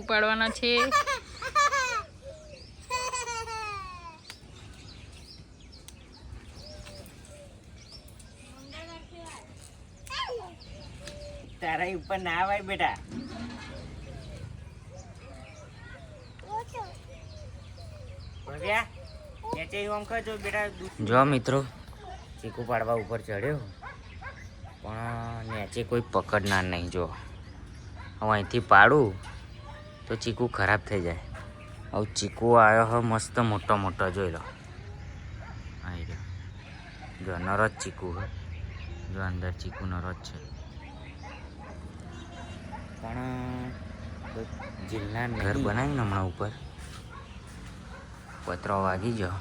ઉપાડવાના છે. તારા ઉપર ના આવે બેટા. જો મિત્રો. ચીકુ પાડવા ઉપર ચડ્યો. પણ નીચે કોઈ પકડનાર નહીં જો. હું અહીંથી પાડું. તો ચીકુ ખરાબ થઈ જાય. હવે ચીકુ આવ્યો હવે મસ્ત મોટો મોટો જોઈ લો. આવી ગયો જો નરો જ ચીકુ હોય જો અંદર ચીકુ નરો જ છે. પણ જિલ્લા ઘર બનાવ્યું ને હમણાં ઉપર? પતરો વાગી ગયો.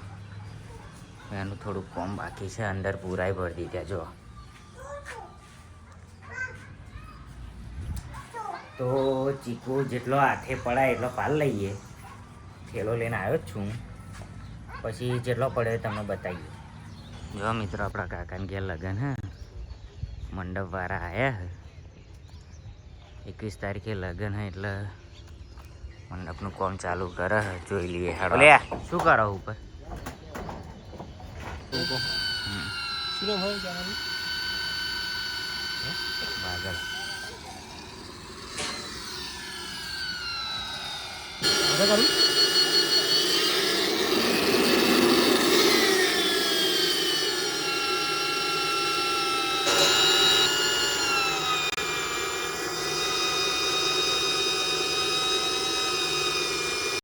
એનું થોડું કોમ બાકી છે અંદર પૂરાઈ ભરી દીધા જો તો ચીકુ જેટલો હાથે પડાય એટલો પાલ લઈએ. થેલો લઈને આવ્યો જ છું. પછી જેટલો પડે તમે તમને બતાવીએ. જો મિત્રો આપણા કાકાને ઘેર લગ્ન હે. મંડપ વાળા આવ્યા એકવીસ તારીખે લગ્ન હે એટલે મંડપનું કોમ ચાલુ કરે જોઈ લઈએ હાડો. લે શું કરો ઉપર? બાગળ કરું